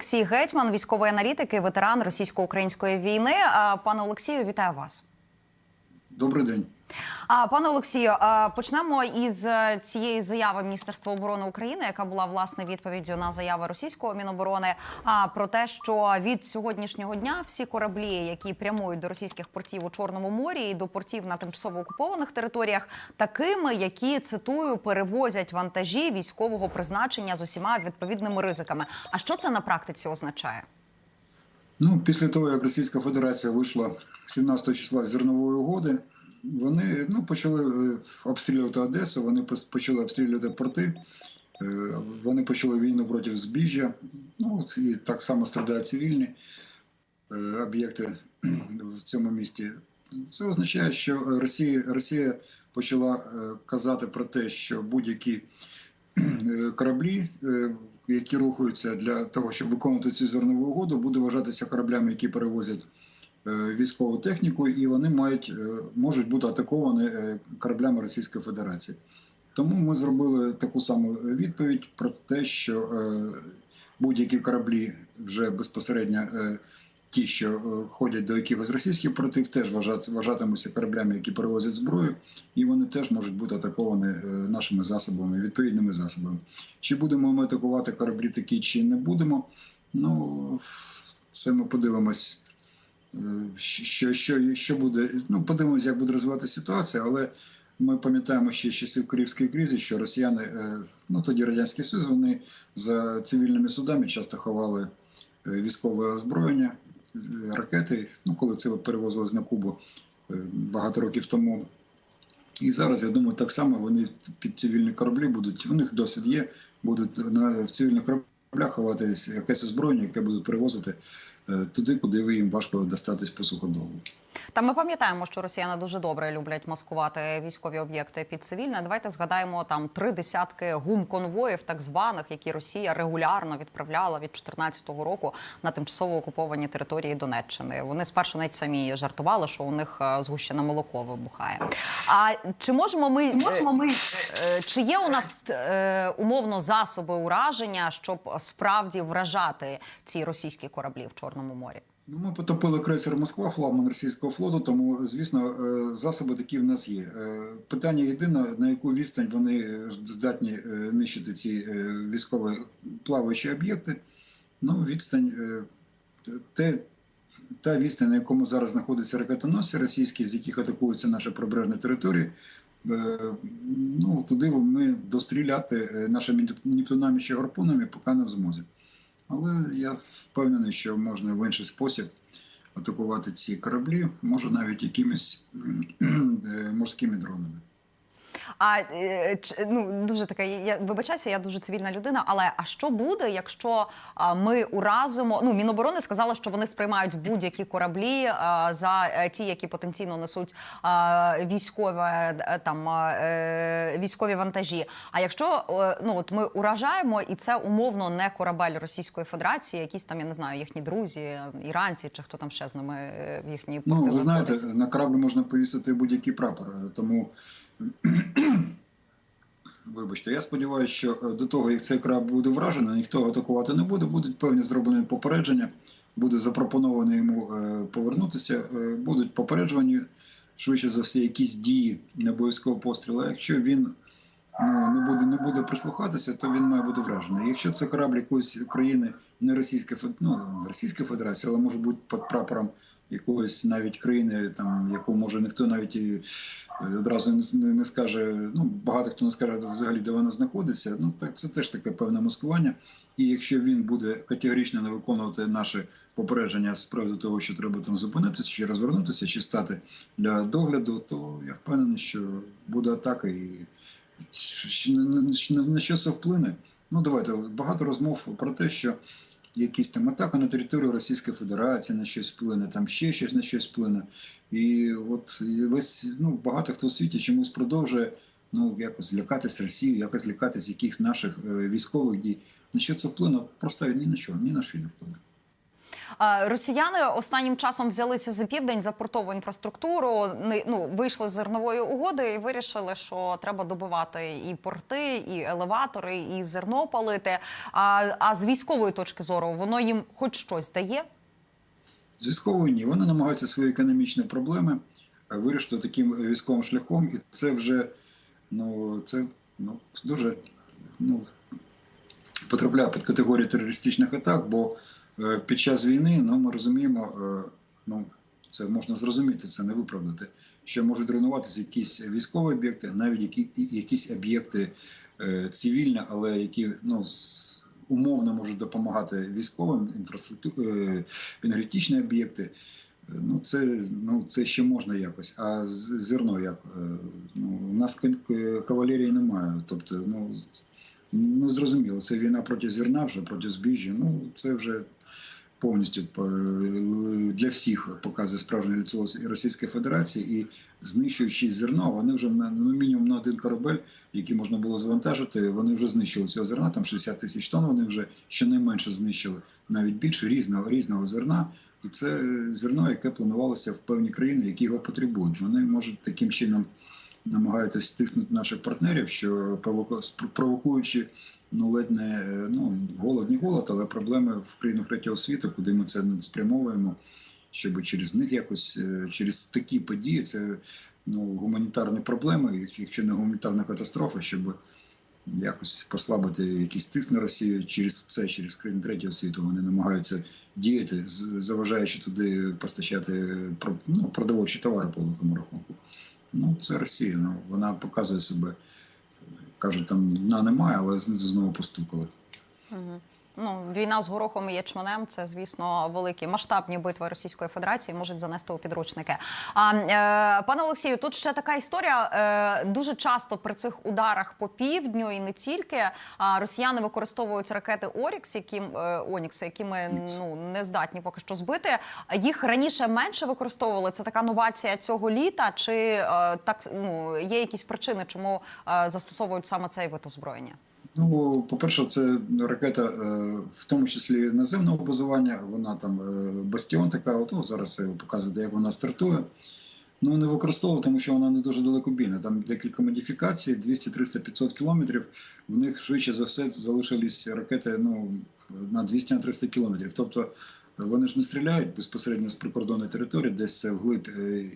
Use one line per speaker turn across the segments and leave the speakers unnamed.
Олексій Гетьман, військовий аналітик і ветеран російсько-української війни. Пане Олексію, вітаю вас.
Добрий день.
А пане Олексію, почнемо із е, цієї заяви Міністерства оборони України, яка була власне відповіддю на заяви російського міноборони. А про те, що від сьогоднішнього дня всі кораблі, які прямують до російських портів у Чорному морі і до портів на тимчасово окупованих територіях, такими, які цитую, перевозять вантажі військового призначення з усіма відповідними ризиками. А що це на практиці означає?
Ну, після того, як Російська Федерація вийшла 17 числа з зернової угоди, вони ну, почали е, обстрілювати Одесу, вони почали обстрілювати порти, е, вони почали війну проти збіжжя. Ну, і так само страдають цивільні е, об'єкти в цьому місті. Це означає, що Росія, Росія почала казати про те, що будь-які кораблі, які рухаються для того, щоб виконувати цю зернову угоду, буде вважатися кораблями, які перевозять військову техніку, і вони мають е, можуть бути атаковані е, кораблями Російської Федерації. Тому ми зробили таку саму відповідь про те, що е, будь-які кораблі вже безпосередньо. е, Ті, що е, ходять до якихось російських портів, теж вважат- вважатимуться кораблями, які перевозять зброю, і вони теж можуть бути атаковані е, нашими засобами, відповідними засобами. Чи будемо ми атакувати кораблі такі, чи не будемо? Ну це ми подивимось, е, що, що, що буде. Ну, подивимось, як буде розвиватися ситуація, але ми пам'ятаємо ще з часів Київської кризи, що росіяни, е, ну тоді Радянський Союз, вони за цивільними судами часто ховали е, військове озброєння, е, ракети. Ну, коли це перевозилось на Кубу багато років тому. І зараз, я думаю, так само вони під цивільні кораблі будуть, у них досвід є, будуть на, в цивільних кораблях ховати якесь озброєння, яке будуть перевозити туди, куди ви їм важко достатись по суходолу.
Та ми пам'ятаємо, що росіяни дуже добре люблять маскувати військові об'єкти під цивільне. Давайте згадаємо там три десятки гум-конвоїв, так званих, які Росія регулярно відправляла від 2014 року на тимчасово окуповані території Донеччини. Вони спершу навіть самі жартували, що у них е, згущене молоко вибухає. А чи можемо ми, можемо ми чи є у нас е, умовно засоби ураження, щоб справді вражати ці російські кораблі в Чорному морі?
Ну, ми потопили крейсер Москва, флагман російського флоту, тому, звісно, е, засоби такі в нас є. Е, Питання єдине, на яку відстань вони здатні е, нищити ці військові плаваючі об'єкти. Ну, відстань, те, та відстань, на якому зараз знаходяться ракетоносці російські, з яких атакуються наші прибережні території. Ну, туди ми достріляти нашими нептунами чи гарпунами поки не в змозі. Але я впевнений, що можна в інший спосіб атакувати ці кораблі, може навіть якимись е, морськими дронами.
А е, ну дуже така, я вибачаюся, я дуже цивільна людина. Але а що буде, якщо ми уразимо? Ну міноборони сказали, що вони сприймають будь-які кораблі за е, ті, які потенційно несуть військове е, там військові вантажі. А якщо ну от ми уражаємо, і це умовно не корабель Російської Федерації, якісь там я не знаю, їхні друзі, іранці чи хто там ще з ними в їхні
Ну, ви знаєте, на кораблі можна повісити будь-який прапор. Тому, вибачте, я сподіваюся, що е, до того, як цей краб буде вражений, ніхто атакувати не буде, будуть певні зроблені попередження, буде запропоновано йому е, повернутися, е, будуть попереджувані, швидше за все, якісь дії не обов'язково пострілу. Якщо він ну, не буде, не буде прислухатися, то він має бути вражений. Якщо це корабль якоїсь країни, не Російської Фед- ну, Російської Федерації, але може бути під прапором якоїсь навіть країни, там яку може ніхто навіть і е, одразу не, не, скаже. Ну багато хто не скаже взагалі, де вона знаходиться. Ну так це теж таке певне маскування. І якщо він буде категорично не виконувати наші попередження з приводу того, що треба там зупинитися, чи розвернутися, чи стати для догляду, то я впевнений, що буде атака і. На- що це вплине? Ну давайте багато розмов про те, що якісь там атака на територію Російської Федерації на щось вплине, там ще щось на щось вплине. І от весь ну багато хто у світі чомусь продовжує ну якось лякатись Росії, якось лякатись якихось наших е, військових дій. На що це вплине? Просто ні на що, ні на що не вплине.
Росіяни останнім часом взялися за південь за портову інфраструктуру. Ну вийшли з зернової угоди і вирішили, що треба добивати і порти, і елеватори, і зерно палити. А, а з військової точки зору воно їм хоч щось дає.
З військової ні. Вони намагаються свої економічні проблеми е, вирішити таким військовим шляхом, і це вже ну, це, ну, дуже ну, потрапляє під категорію терористичних атак, бо е, під час війни ну, ми розуміємо, е, ну, це можна зрозуміти, це не виправдати, що можуть руйнуватися якісь військові об'єкти, навіть які, якісь об'єкти е, цивільні, але які ну, умовно можуть допомагати військовим інфраструктурі, енергетичні об'єкти. Е, Ну, це, ну, це ще можна якось. А зерно як? Е, Ну, у нас кавалерії немає. Тобто, ну, ну зрозуміло, це війна проти зерна, вже проти збіжжя. Ну, це вже повністю е, для всіх показує справжнє лицо Російської Федерації і знищуючи зерно, вони вже на ну, мінімум на один корабель, який можна було завантажити, вони вже знищили цього зерна, там 60 тисяч тонн, вони вже щонайменше знищили, навіть більше різного, різного зерна. І це зерно, яке планувалося в певні країни, які його потребують. Вони можуть таким чином намагаються стиснути наших партнерів, що провоку- провокуючи ну ледь не ну голод, не голод, але проблеми в країнах третього світу, куди ми це спрямовуємо, щоб через них якось е, через такі події, це ну гуманітарні проблеми, якщо не гуманітарна катастрофа, щоб якось послабити якийсь тиск на Росію через це, через країни третього світу. Вони намагаються діяти, заважаючи туди постачати ну, продовольчі товари по великому рахунку. Ну, це Росія. Ну, вона показує себе. Кажуть, там дна немає, але знизу знову постукали.
Мгм. Ну, війна з горохом і ячменем це, звісно, великі масштабні битви Російської Федерації можуть занести у підручники. А е, пане Олексію, тут ще така історія. Е, дуже часто при цих ударах по півдню і не тільки а, росіяни використовують ракети Орікс, які е, Онікс, які ми ну не здатні поки що збити. Їх раніше менше використовували. Це така новація цього літа. Чи е, так ну є якісь причини, чому е, застосовують саме цей вид озброєння?
Ну, по-перше, це ракета, е, в тому числі наземного базування. Вона там е, бастіон така. От зараз показуєте, як вона стартує. Ну, не використовував, тому що вона не дуже далекобійна. Там декілька модифікацій, 200, 300, 500 кілометрів. В них швидше за все залишились ракети ну, на 200-300 кілометрів. Тобто вони ж не стріляють безпосередньо з прикордонної території, десь вглиб е,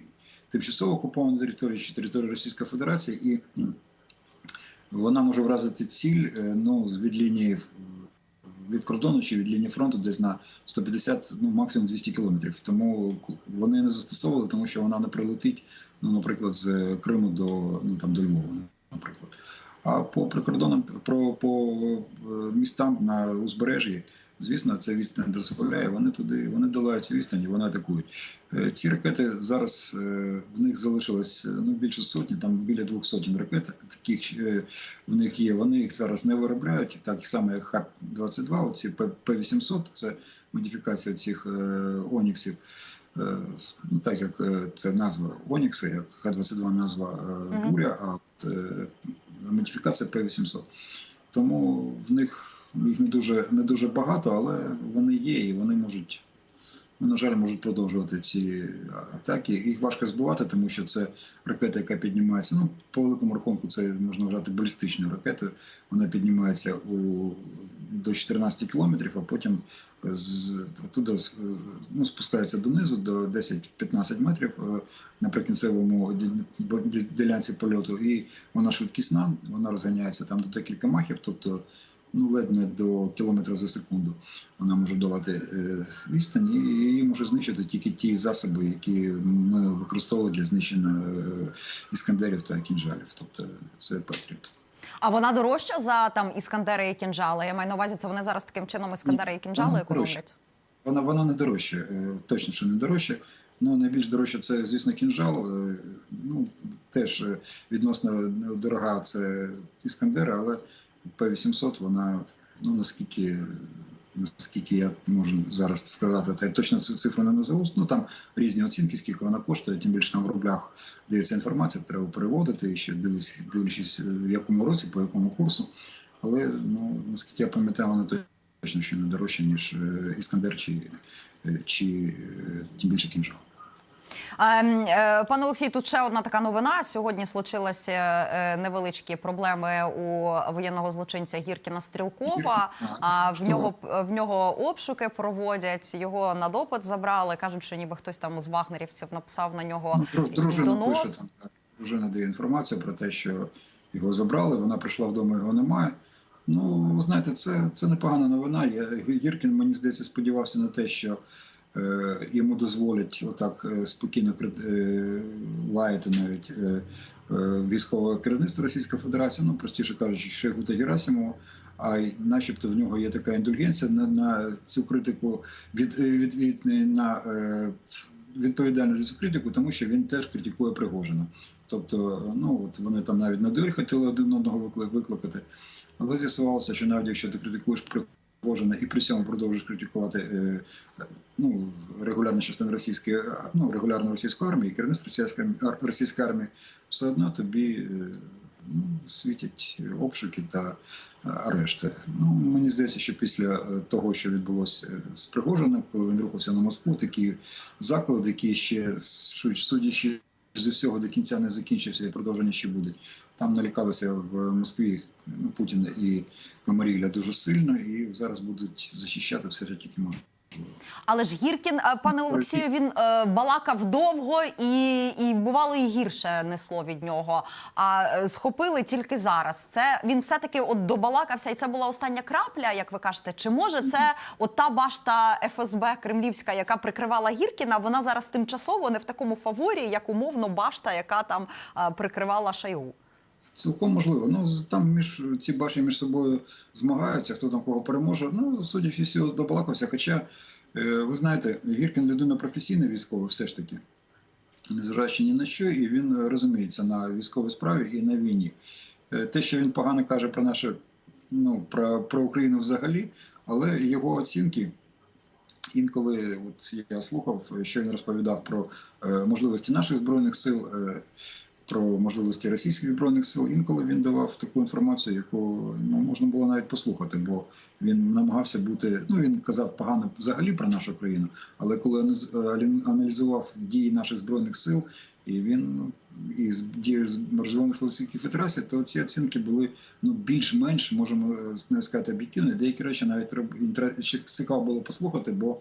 тимчасово окупованої території чи території Російської Федерації. І вона може вразити ціль е, ну, від лінії е, від кордону чи від лінії фронту десь на 150, ну максимум 200 кілометрів. Тому вони не застосовували, тому що вона не прилетить, ну, наприклад, з Криму до ну там до Львова, наприклад. А по прикордонам про по е, містам на узбережжі, звісно, це відстань дозволяє. Вони туди вони долають цю відстань і вони атакують. Е, Ці ракети зараз е, в них залишилось е, ну більше сотні, там біля двох сотень ракет. Таких в них є. Вони їх зараз не виробляють, так само як Х-22, оці П-800, це модифікація цих Оніксів. Ну, так як це назва Онікса, як Х-22 назва буря, а модифікація П-800. Тому в них їх не дуже, не дуже багато, але вони є і вони можуть ну, на жаль, можуть продовжувати ці атаки. Їх важко збивати, тому що це ракета, яка піднімається. Ну, по великому рахунку, це можна вважати балістичною ракетою. Вона піднімається у до 14 кілометрів, а потім з туди ну, спускається донизу до 10-15 метрів е, на прикінцевому ді- ді- ділянці польоту. І вона швидкісна, вона розганяється там до декілька махів, тобто ну, ледь не до кілометра за секунду. Вона може долати е, відстань і її може знищити тільки ті засоби, які ми використовували для знищення е, іскандерів та кінжалів. Тобто це Патріот.
А вона дорожча за там іскандери і кінжали. Я маю на увазі, це вони зараз таким чином іскандери і кінжали економлять.
Вона вона не дорожча, е, точно що не дорожча. Ну найбільш дорожче це, звісно, кінжал. Ну теж відносно дорога це іскандери, але П-800 вона ну наскільки. Наскільки я можу зараз сказати, та я точно цю цифру не назову. Ну там різні оцінки, скільки вона коштує, тим більше там в рублях дається інформація, треба переводити і ще дивлячись, дивлячись, в якому році, по якому курсу. Але ну наскільки я пам'ятаю, вона точно що не дорожче, ніж е, Іскандер чи, е, чи е, тим більше кінжал.
Ем, е, Пане Олексій, тут ще одна така новина. Сьогодні случилися е, невеличкі проблеми у воєнного злочинця Гіркіна Стрілкова. А в нього в нього обшуки проводять. Його на допит забрали. кажуть, що ніби хтось там з вагнерівців написав на нього
Ну, дружина
донос.
пише там, дружина дає інформацію про те, що його забрали. Вона прийшла вдома, його немає. Ну, знаєте, це, це непогана новина. Я, Гіркін, мені здається, сподівався на те, що йому дозволять отак е, спокійно е, лаяти навіть е, е, військове керівництво Російської Федерації, ну простіше кажучи, Шойгу та Герасимова. А й начебто в нього є така індульгенція на, на цю критику від, від, від, на е, відповідальність за цю критику, тому що він теж критикує Пригожина. Тобто, ну от вони там навіть на дуель хотіли один одного викли- викликати, але з'ясувалося, що навіть якщо ти критикуєш Пригожина і при цьому продовжуєш критикувати е, ну, регулярну частину російської, е, ну, регулярно російської армії, керівництво російської армії, російської армії, все одно тобі е, ну, світять обшуки та арешти. Ну, мені здається, що після того, що відбулося з Пригожиним, коли він рухався на Москву, такі заклади, які ще су- судячи з усього до кінця не закінчився і продовження ще буде. Там налякалися в Москві ну, Путін і Комарілля дуже сильно, і зараз будуть захищати все, що тільки можна.
Але ж Гіркін, е, пане Олексію, він е, балакав довго і, і бувало і гірше несло від нього. А е, схопили тільки зараз. Це він все-таки от добалакався, і це була остання крапля, як ви кажете. Чи може це от та башта ФСБ Кремлівська, яка прикривала Гіркіна? Вона зараз тимчасово не в такому фаворі, як умовно башта, яка там е, прикривала Шойгу?
Цілком можливо. Ну там між ці башні між собою змагаються, хто там кого переможе. Ну, судячи всього, добалакався. Хоча, е, ви знаєте, Гіркін людина професійна військова, все ж таки, незважаючи ні на що, і він розуміється на військовій справі і на війні. Е, Те, що він погано каже про наше, ну, про, про Україну взагалі, але його оцінки. Інколи, от я слухав, що він розповідав про е, можливості наших збройних сил, про можливості російських збройних сил. Інколи він давав таку інформацію, яку ну, можна було навіть послухати, бо він намагався бути. Ну він казав погано взагалі про нашу країну, але коли е, аналізував дії наших збройних сил, і він і дії Збройних Російської Федерації, то ці оцінки були ну більш-менш можемо е, навіть сказати об'єктивні. Деякі речі навіть цікаво було послухати, бо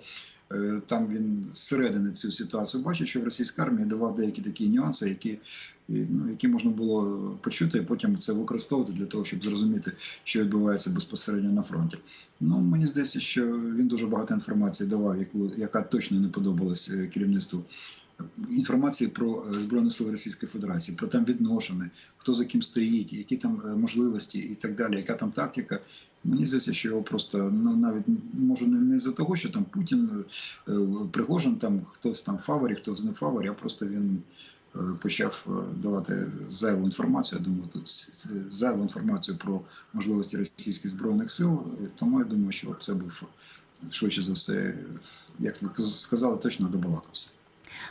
там він зсередини цю ситуацію бачить, що в російській армії давав деякі такі нюанси, які, ну, які можна було почути, і потім це використовувати для того, щоб зрозуміти, що відбувається безпосередньо на фронті. Ну мені здається, що він дуже багато інформації давав, яку яка точно не подобалась е, керівництву. Інформації про е, збройні сили Російської Федерації, про там відношення, хто за ким стоїть, які там е, можливості і так далі, яка там тактика. Мені здається, що його просто ну навіть може не, не за того, що там Путін, е, Пригожин, там хтось там фаворі, хтось не фаворі, а просто він е, почав е, давати зайву інформацію. Я думаю, тут зайву інформацію про можливості російських збройних сил. Тому я думаю, що це був швидше за все, як ви сказали, точно добалакався.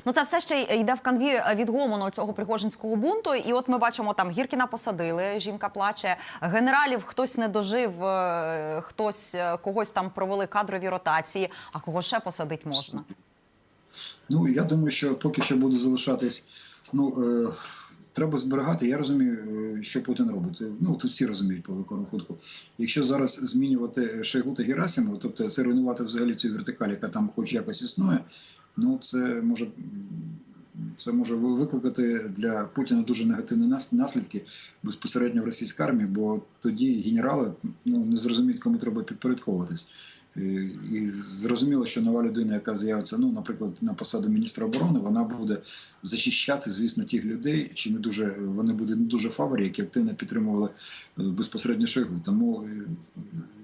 Ну це все ще йде в канві е, відгомону цього пригожинського бунту. І от ми бачимо, там Гіркіна посадили, жінка плаче. Генералів хтось не дожив, е, хтось е, когось там провели кадрові ротації. А кого ще посадити можна?
Ну я думаю, що поки що буде залишатись. Ну е, треба зберігати. Я розумію, що Путін робить. Ну тут всі розуміють по великому рахунку. Якщо зараз змінювати Шойгу та Герасимова, тобто це руйнувати взагалі цю вертикаль, яка там хоч якось існує, ну це може. Це може викликати для Путіна дуже негативні наслідки безпосередньо в російській армії, бо тоді генерали ну не зрозуміють, кому треба підпорядковуватись. І, зрозуміло, що нова людина, яка з'явиться, ну, наприклад, на посаду міністра оборони, вона буде захищати, звісно, тих людей, чи не дуже вони будуть не дуже фаворі, які активно підтримували е, безпосередньо Шойгу. Тому е,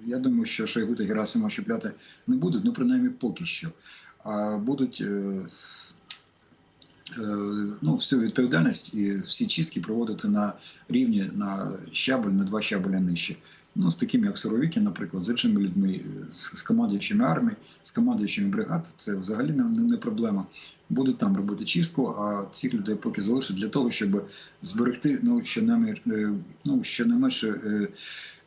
я думаю, що Шойгу та Герасимова чіпляти не будуть, ну принаймні поки що. А будуть. е, е, Ну, всю відповідальність і всі чистки проводити на рівні на щабель, на два щабеля нижче. Ну, з такими, як Суровіки, наприклад, з іншими людьми, з, командуючими армії, з командуючими бригад, це взагалі не, не, проблема. Будуть там робити чистку, а цих людей поки залишать для того, щоб зберегти ну, е, ну, щонайменше е,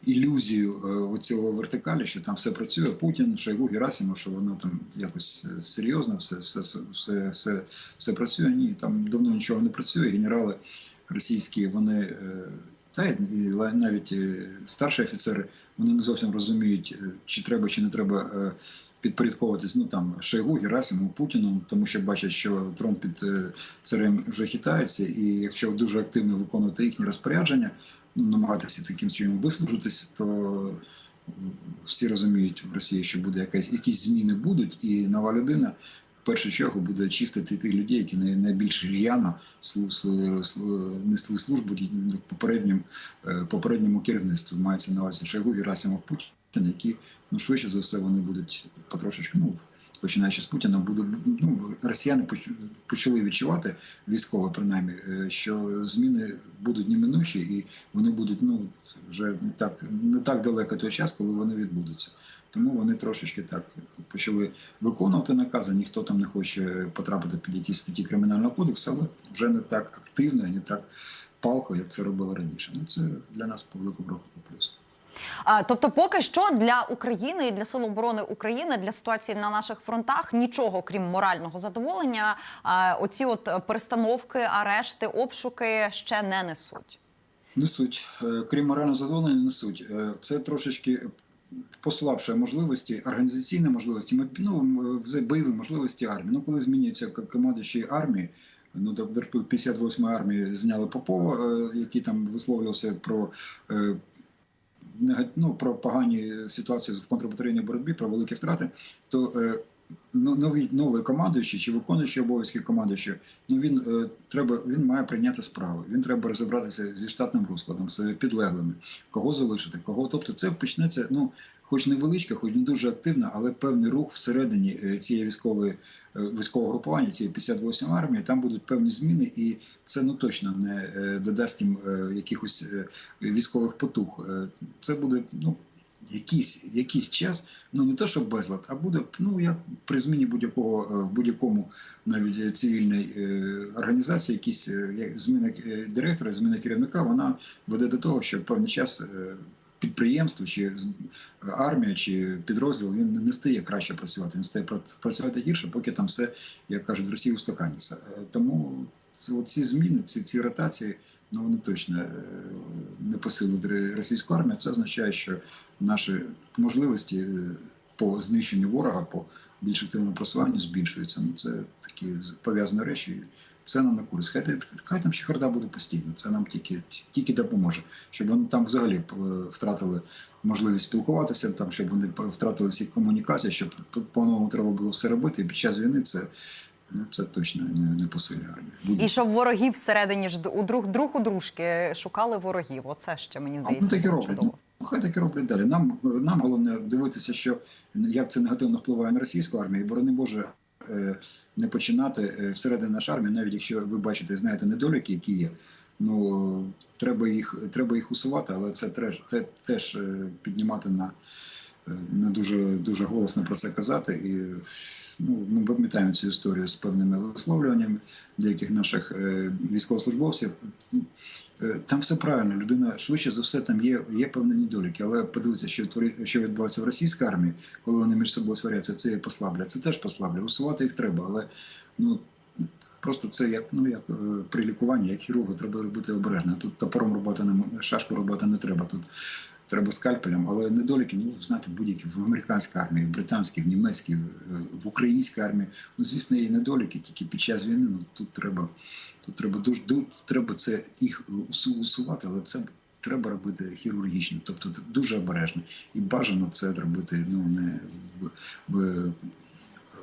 ілюзію е, оцього вертикалі, що там все працює. Путін, Шойгу, Герасимов, що воно там якось е, серйозно, все, все, все, все, все працює. Ні, там давно нічого не працює. Генерали російські, вони е, та і навіть е, старші офіцери, вони не зовсім розуміють, е, чи треба, чи не треба е, підпорядковуватись. Ну там Шойгу, Герасимову, Путіну, тому що бачать, що трон під е, царем вже хитається, і якщо дуже активно виконувати їхні розпорядження, намагатися таким чином вислужитись, то всі розуміють в Росії, що буде якась якісь зміни будуть, і нова людина. В першу чергу буде чистити тих людей, які най- найбільш слу- несли службу попереднім, е, попередньому керівництву. Мається на увазі Шойгу, Герасимов, Путін, які ну швидше за все вони будуть потрошечку, ну починаючи з Путіна, будуть ну росіяни почали відчувати військово, принаймні, е, що зміни будуть неминучі, і вони будуть ну вже не так не так далеко той час, коли вони відбудуться. Тому вони трошечки так почали виконувати накази. Ніхто там не хоче потрапити під якісь статті кримінального кодексу, але вже не так активно, не так палко, як це робили раніше. Ну це для нас по великому рахунку плюс.
Тобто, поки що для України і для Сил оборони України для ситуації на наших фронтах нічого крім морального задоволення. А, оці от перестановки, арешти, обшуки ще не несуть.
Несуть, Е, крім морального задоволення, несуть. Е, Це трошечки послабшує можливості, організаційні можливості, ну, бойові можливості армії. Ну, коли змінюється командуючий армії, ну, до 58 армії зняли Попова, е, який там висловлювався про. Ну, про погані ситуації в контрбатарейній боротьбі, про великі втрати, то е, новий новий командуючий чи виконуючий обов'язки командуючого, ну він е, треба, він має прийняти справи. Він треба розібратися зі штатним розкладом, з підлеглими, кого залишити, кого. Тобто, це почнеться, ну хоч невеличка, хоч не дуже активна, але певний рух всередині е, цієї військової е, військового групування, цієї 58 армії. Там будуть певні зміни, і це ну точно не е, додасть їм якихось військових потуг. Це буде ну. Якийсь, якийсь час, ну не те, що безлад, а буде ну як при зміні будь-якого е, в будь-якому навіть е, цивільної е, організації, якісь е, директора, зміна керівника, вона веде до того, що певний час підприємство чи армія чи підрозділ він не стає краще працювати, він стає працювати гірше, поки там все, як кажуть, в Росії устаканиться. Тому ці зміни, ці, ці ротації, ну вони точно ре- російську армію. Це означає, що наші можливості е, по знищенню ворога, по більш активному просуванню збільшуються. Ну, це такі пов'язані речі. Це нам на користь. Хай, хай там чехарда буде постійно. Це нам тільки, тільки допоможе, щоб вони там взагалі е, втратили можливість спілкуватися, там, щоб вони втратили всі комунікації, щоб по- по-новому треба було все робити. І під час війни це, ну, це точно не, не посилює армію. Буде.
І щоб ворогів всередині ж у друг друг у дружки шукали ворогів. Оце ще мені
А
здається.
ну так і роблять. Ну, хай так і роблять далі. Нам, нам головне дивитися, що як це негативно впливає на російську армію, борони Боже. е, Не починати е, всередині нашої армії, навіть якщо ви бачите, знаєте недоліки, які є. Ну треба їх, треба їх усувати, але це теж, те, теж піднімати на е, не дуже дуже голосно про це казати. І ну, ми пам'ятаємо цю історію з певними висловлюваннями деяких наших е, військовослужбовців. Е, Там все правильно. Людина швидше за все там є, є певні недоліки. Але подивіться, що що відбувається в російській армії, коли вони між собою сваряться, це послабля. Це теж послабля. Усувати їх треба, але ну. Просто це як ну як е, при лікуванні, як хірургу, треба робити обережно. Тут топором рубати не шашку рубати не треба. Тут треба скальпелем, але недоліки, ну знаєте, будь-які в американській армії, в британській, в німецькій, в- українській армії. Ну звісно, є недоліки, тільки під час війни. Ну тут треба, тут треба дуже ду- треба це їх усу- усувати, але це. Треба робити хірургічно, тобто дуже обережно. І бажано це робити ну, не в, в,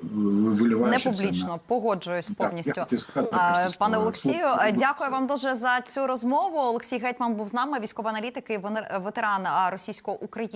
в,
Не
публічно. на
погоджуюсь
Так,
повністю.
я хотів сказати,
А, Пане Олексію, дякую вам дуже за цю розмову. Олексій Гетьман був з нами, військовий аналітик і ветеран російсько-українського